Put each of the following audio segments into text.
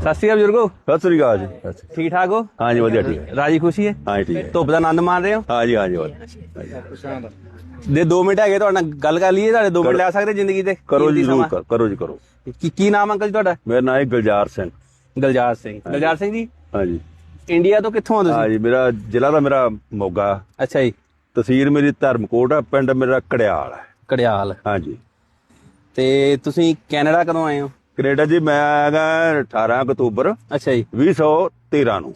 ਸਤਿ ਸ਼੍ਰੀ ਅਕਾਲ ਬਜ਼ੁਰਗੋ। ਸਤਿ ਸ੍ਰੀ ਅਕਾਲ ਜੀ। ਸਤਿ ਸ੍ਰੀ ਠੀਕ ਠਾਕ ਹੋ? ਅਕਾਲ। ਹਾਂਜੀ ਵਧੀਆ ਠੀਕ ਹੈ। ਰਾਜੀ ਖੁਸ਼ੀ ਹੈ? ਹਾਂ ਜੀ, ਠੀਕ ਹੈ। ਧੁੱਪ ਦਾ ਆਨੰਦ ਮਾਣ ਰਹੇ ਹੋ? ਹਾਂਜੀ ਹਾਂਜੀ ਵਧੀਆ। ਦੇ 2 ਮਿੰਟ ਹੈਗੇ ਤੁਹਾਡੇ ਨਾਲ ਗੱਲ ਕਰ ਲਈਏ ਤੁਹਾਡੇ 2 ਮਿੰਟ ਲੈ ਸਕਦੇ ਜ਼ਿੰਦਗੀ ਦੇ ਕਰੋ ਜੀ ਕੀਮਤੀ ਜ਼ਰੂਰ ਸਮਾਂ। ਕਰ- ਕਰੋ ਜੀ ਕਰੋ। ਕੀ ਕੀ ਨਾਮ ਅੰਕਲ ਜੀ ਤੁਹਾਡਾ? ਮੇਰਾ ਨਾਮ ਹੈ ਗੁਲਜ਼ਾਰ ਸਿੰਘ। ਗਲਜਾਰ ਸਿੰਘ। ਗਲਜਾਰ ਸਿੰਘ ਜੀ? ਹਾਂਜੀ। ਇੰਡੀਆ ਤੋਂ ਕਿੱਥੋਂ ਆ ਤੁਸੀਂ ਹਾਂਜੀ ਮੇਰਾ ਜ਼ਿਲ੍ਹਾ ਦਾ ਮੇਰਾ ਮੋਗਾ। ਅੱਛਾ ਜੀ। ਤਹਿਸੀਲ ਮੇਰੀ ਧਰਮਕੋਟ ਆ ਪਿੰਡ ਮੇਰਾ ਕੜਿਆਲ ਹੈ ਕੜਿਆਲ ਹਾਂਜੀ। ਤੇ ਤੁਸੀਂ ਕੈਨੇਡਾ ਕਦੋਂ ਆਏ ਹੋ? ਕੈਨੇਡਾ ਜੀ ਮੈਂ ਆਗਾ 18 ਅਕਤੂਬਰ ਅੱਛਾ ਜੀ। 2013 ਨੂੰ।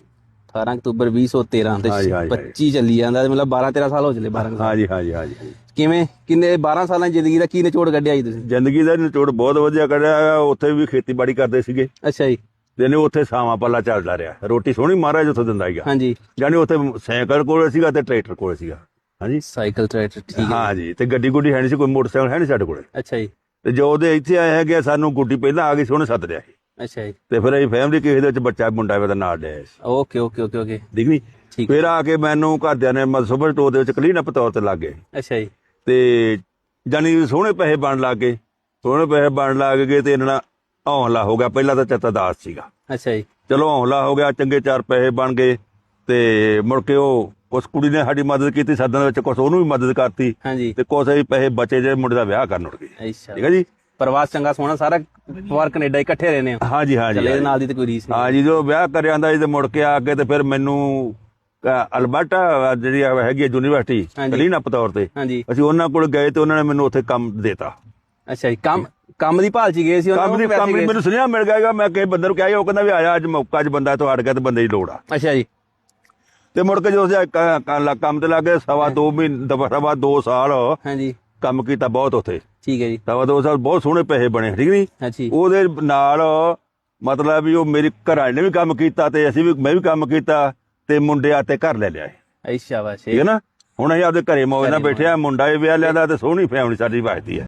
18 ਅਕਤੂਬਰ 2013 ਤੇ ਹਾਂਜੀ, ਹਾਂਜੀ, 25 ਚੱਲੀ ਜਾਂਦਾ ਮਤਲਬ 12 13 ਸਾਲ ਹੋ ਚਲੇ 12 ਸਾਲ। ਹਾਂਜੀ ਹਾਂਜੀ ਹਾਂਜੀ ਕਿਵੇਂ? ਕਿੰਨੇ 12 ਸਾਲਾਂ ਦੀ ਜ਼ਿੰਦਗੀ ਦਾ ਕੀ ਨਿਚੋੜ ਕੱਢਿਆ ਜੀ ਤੁਸੀਂ? ਜ਼ਿੰਦਗੀ ਦਾ ਨਿਚੋੜ ਬਹੁਤ ਵਧੀਆ ਕੱਢਿਆ। ਉੱਥੇ ਵੀ ਖੇਤੀਬਾੜੀ ਕਰਦੇ ਸੀਗੇ। ਅੱਛਾ ਜੀ। ਜਿਹਨੇ ਉੱਥੇ ਸਾਵਾਂ ਪੱਲਾ ਚੱਲਦਾ ਰਿਹਾ। ਰੋਟੀ ਸੋਹਣੀ ਮਹਾਰਾਜ ਉੱਥੇ ਦਿੰਦਾ ਹੀਗਾ ਹਾਂਜੀ। ਜਾਨੀ ਉੱਥੇ ਸਾਈਕਲ ਕੋਲ ਸੀਗਾ ਤੇ ਟਰੈਕਟਰ ਕੋਲ ਸੀਗਾ। ਹਾਂਜੀ। ਸਾਈਕਲ ਟਰੈਕਟਰ ਠੀਕ ਹੈ। ਹਾਂ ਜੀ ਤੇ ਗੱਡੀ ਗੁੱਡੀ ਹੈ ਨਹੀਂ ਸੀ ਕੋਈ ਮੋਟਰਸਾਈਕਲ ਹੈ ਨਹੀਂ ਸਾਡੇ ਕੋਲੇ। ਅੱਛਾ ਜੀ। ਤੇ ਜੋ ਉਹਦੇ ਇੱਥੇ ਆਏ ਹੈਗੇ ਸਾਨੂੰ ਗੁੱਡੀ ਪਹਿਲਾਂ ਆ ਗਈ ਸੀ ਉਹਨੇ ਸੱਦ ਲਿਆ ਸੀ। ਅੱਛਾ ਜੀ। ਤੇ ਫਿਰ ਅਸੀਂ ਫੈਮਿਲੀ ਕਿਸੇ ਦੇ ਵਿੱਚ ਬੱਚਾ ਮੁੰਡਾ ਇਹਦਾ ਨਾਲ ਡਿਆ ਸੀ। Okay okay okay okay. ਠੀਕ ਨਹੀਂ ਫਿਰ ਆ ਕੇ ਮੈਨੂੰ ਘਰਦਿਆਂ ਨੇ ਮਸੂਬਰ ਟੋ ਦੇ ਵਿੱਚ ਕਲੀਨ ਅਪ ਤੌਰ ਤੇ ਲੱਗ ਗਏ। ਅੱਛਾ ਜੀ। ਤੇ ਜਾਨੀ ਸੋਹਣੇ ਪੈਸੇ ਬਣ ਲੱਗ ਗਏ। ਸੋਹਣੇ ਪੈਸੇ ਬਣ ਲੱਗ ਗਏ ਤੇ ਇਹਨਾਂ ਨਾਲ ਹੌਂਲਾ ਹੋ ਗਿਆ। ਪਹਿਲਾਂ ਤਾਂ ਚੱਤਾ ਦਾਸ ਸੀਗਾ। ਅੱਛਾ ਜੀ। ਚਲੋ ਹੌਂਲਾ ਹੋ ਗਿਆ ਚੰਗੇ ਚਾਰ ਪੈਸੇ ਬਣ ਗਏ ਤੇ ਮੁੜ ਕੇ ਉਹ ਉਸ ਕੁੜੀ ਨੇ ਸਾਡੀ ਮਦਦ ਕੀਤੀ ਸੱਦਣ ਦੇ ਵਿੱਚ ਕੁਛ ਉਹਨੂੰ ਵੀ ਮਦਦ ਕਰਤੀ ਹਾਂਜੀ। ਤੇ ਕੁਛ ਅਸੀਂ ਪੈਸੇ ਬਚੇ ਜਿਹੜੇ ਮੁੰਡੇ ਦਾ ਵਿਆਹ ਕਰਨ ਉੜ ਗਏ। ਅੱਛਾ। ਠੀਕ ਹੈ ਜੀ? ਪ੍ਰਵਾਸ ਚੰਗਾ ਸੋਹਣਾ ਸਾਰਾ ਪਰਿਵਾਰ ਕੈਨੇਡਾ ਇਕੱਠੇ ਰਹਿੰਦੇ ਆ ਹਾਂਜੀ ਹਾਂਜੀ ਚਲੇ ਨਾਲ ਦੀ ਤੇ ਕੋਈ ਰੀਸ ਨਹੀਂ। ਹਾਂ ਜੀ ਜੋ ਵਿਆਹ ਕਰ ਜਾਂਦਾ ਜੀ ਤੇ ਮੁੜ ਕੇ ਆ ਕੇ ਤੇ ਫਿਰ ਮੈਨੂੰ ਅਲਬਰਟਾ ਜਿਹੜੀ ਹੈਗੀ ਯੂਨੀਵਰਸਿਟੀ ਹਾਂਜੀ। ਕਲੀਨ ਅਪ ਤੌਰ ਤੇ ਹਾਂਜੀ। ਅਸੀਂ ਉਹਨਾਂ ਕੋਲ ਗਏ ਤੇ ਉਹਨਾਂ ਨੇ ਮੈਨੂੰ ਉੱਥੇ ਕੰਮ ਦੇਤਾ। ਅੱਛਾ ਜੀ ਕੰਮ ਕੰਮ ਦੀ ਭਾਲ ਚ ਗਏ ਸੀ ਉਹਨਾਂ ਨੂੰ ਕੰਮ ਮੈਨੂੰ ਸੁਨੇਹਾ ਮਿਲ ਗਿਆਗਾ ਮੈਂ ਕਿਸੇ ਬੰਦੇ ਨੂੰ ਕਿਹਾ ਉਹ ਕਹਿੰਦਾ ਵੀ ਆਇਆ ਅੱਜ ਮੌਕਾ ਅੱਜ ਬੰਦਾ ਤੋਂ ਅੜ ਗਿਆ ਤੇ ਬੰਦੇ ਦੀ ਲੋੜ ਆ। ਅੱਛਾ ਜੀ। ਤੇ ਮੁੜ ਕੇ ਜੋ ਅਸੀਂ ਕ- ਕ- ਕੰਮ ਤੇ ਲੱਗੇ ਸਵਾ ਦੋ ਮਹੀਨੇ ਸਵਾ ਦੋ ਸਾਲ ਹਾਂਜੀ। ਕੰਮ ਕੀਤਾ ਬਹੁਤ ਉੱਥੇ। ਠੀਕ ਹੈ ਜੀ। ਸਵਾ ਦੋ ਸਾਲ ਬਹੁਤ ਸੋਹਣੇ ਪੈਸੇ ਬਣੇ ਠੀਕ ਨਹੀਂ? ਅੱਛਾ ਉਹਦੇ ਨਾਲ ਮਤਲਬ ਵੀ ਉਹ ਮੇਰੀ ਘਰਾਂ ਨੇ ਵੀ ਕੰਮ ਕੀਤਾ ਤੇ ਅਸੀਂ ਵੀ ਮੈਂ ਵੀ ਕੰਮ ਕੀਤਾ ਤੇ ਮੁੰਡੇ ਆ ਤੇ ਘਰ ਲੈ ਲਿਆ ਅੱਛਾ ਵਾ ਠੀਕ ਹੈ ਨਾ? ਹੁਣ ਅਸੀਂ ਆਪਦੇ ਘਰੇ ਮੌਜ ਨਾਲ ਬੈਠੇ ਆ ਮੁੰਡਾ ਵੀ ਵਿਆਹ ਲਿਆਦਾ ਤੇ ਸੋਹਣੀ ਫੈਮਿਲੀ ਸਾਡੀ ਵੱਜਦੀ ਹੈ।